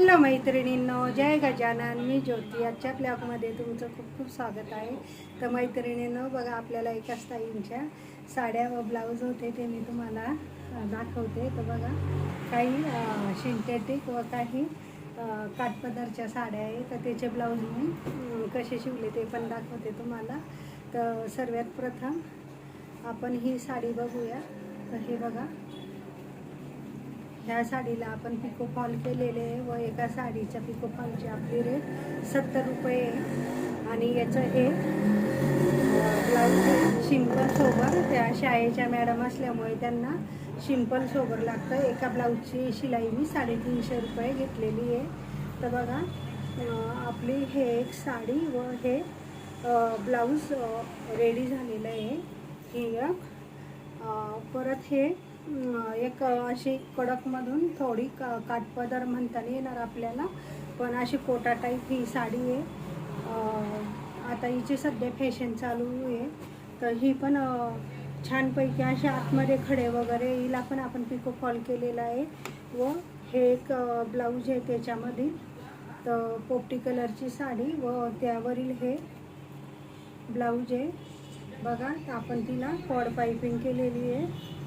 Hello मैत्रिणींनो जय गजानन. मी ज्योती. आजच्या ब्लॉगमध्ये तुमचं खूप खूप स्वागत आहे. तर मैत्रिणींनो बघा आपल्याला एकाच ताईंच्या साड्या व ब्लाऊज होते ते मी तुम्हाला दाखवते. तर बघा काही सिंथेटिक व काही काठपदरच्या साड्या आहे तर त्याचे ब्लाऊज मी कसे शिवले ते पण दाखवते तुम्हाला. तर सर्वात प्रथम आपण ही साडी बघूया. तर हे बघा ह्या साडीला आपण पिको फॉल केलेले आहे व एका साडीच्या पिको फॉलची आपली रेट सत्तर रुपये आणि याचं हे ब्लाऊज सिंपल सोबर त्या शाळेच्या मॅडम असल्यामुळे त्यांना शिंपल सोबर लागतं. एका ब्लाऊजची शिलाई मी साडेतीनशे रुपये घेतलेली आहे. तर बघा आपली हे एक साडी व हे ब्लाऊज रेडी झालेलं आहे. ही एक परत हे एक अशी कडकमधून थोडी का काठपदर म्हणता येणार आपल्याला. पण अशी कोटा टाईप ही साडी आहे. आता हिची सध्या फॅशन चालू आहे. तर ही पण छानपैकी असे आतमध्ये खडे वगैरे हिला पण आपण पिको फॉल केलेला आहे. व हे एक ब्लाऊज आहे त्याच्यामध्ये. तर पोपटी कलरची साडी व त्यावरील हे ब्लाऊज आहे. बघा आपण तिला कॉड पायपिंग केलेली आहे.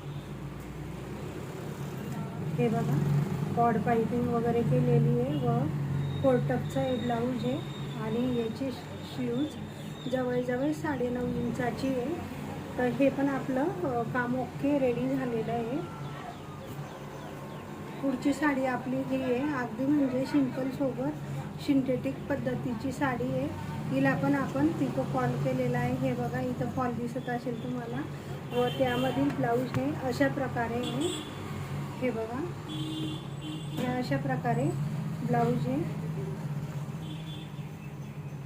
हे बघा कॉड पायपिंग वगैरे केलेली आहे व कोर्टकचं एक ब्लाऊज आहे आणि याची शूज जवळजवळ साडेनऊ इंचाची आहे. तर हे पण आपलं काम ओके रेडी झालेलं आहे. पुढची साडी आपली ही आहे. अगदी म्हणजे सिंपलसोबत सिंथेटिक पद्धतीची साडी आहे. हिला पण आपण पिको फॉल केलेला आहे. हे बघा इथं फॉल दिसत असेल तुम्हाला. व त्यामधील ब्लाऊज हे अशा प्रकारे आहे. हे बघा. या अशा प्रकारे ब्लाऊज आहे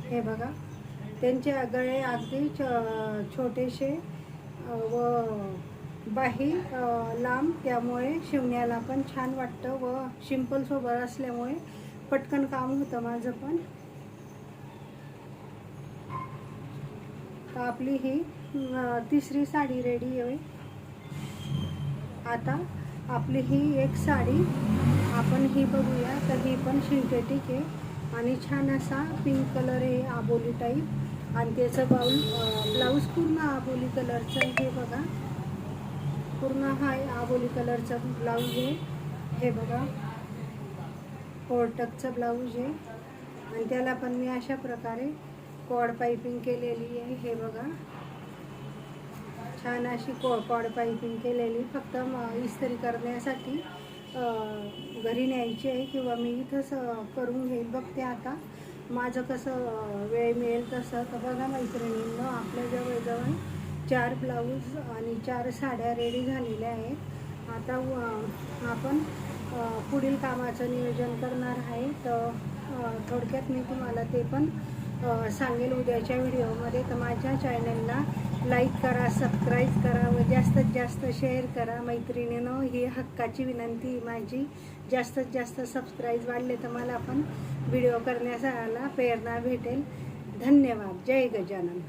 हे बघा. त्यांचे गळे अगदी छ- छोटेसे व बाही लांब त्यामुळे शिवण्याला पण छान वाटतं व सिंपल सोबत असल्यामुळे पटकन काम होतं माझं पण. आपली ही तिसरी साडी रेडी आहे. आता आपली ही एक साडी आपण ही बघूया. तर ही पण सिंथेटिक आहे. आणि छान असा पिंक कलर आहे आबोली टाईप आणि त्याचं बाऊल ब्लाऊज पूर्ण आबोली कलरचं हे बघा. पूर्ण हा आबोली कलरचा ब्लाऊज आहे. हे बघा. कोर्टकचं ब्लाऊज आहे. आणि त्याला पण मी अशा प्रकारे कॉड पायपिंग केलेली आहे हे बघा. छान अशी को कॉड पायपिंग केलेली. फक्त म- इस्त्री करण्यासाठी घरी न्यायची आहे किंवा मी इथंच करून घेईल बघते आता. माझं कसं वेळ मिळेल तसं. तर बघा मैत्रिणींना आपल्या जवळजवळ चार ब्लाऊज आणि चार साड्या रेडी झालेल्या आहेत. आता आपण पुढील कामाचं नियोजन करणार आहे. तर थोडक्यात मी तुम्हाला ते पण सांगेल उद्याच्या व्हिडिओमध्ये. तर माझ्या चॅनलला लाईक करा सबस्क्राईब करा व जास्तीत जास्त शेअर करा. मैत्रिणीनं ही हक्काची विनंती माझी. जास्तीत जास्त सबस्क्राईब वाढले तर मला पण व्हिडिओ करण्याचा प्रेरणा भेटेल. धन्यवाद. जय गजानन.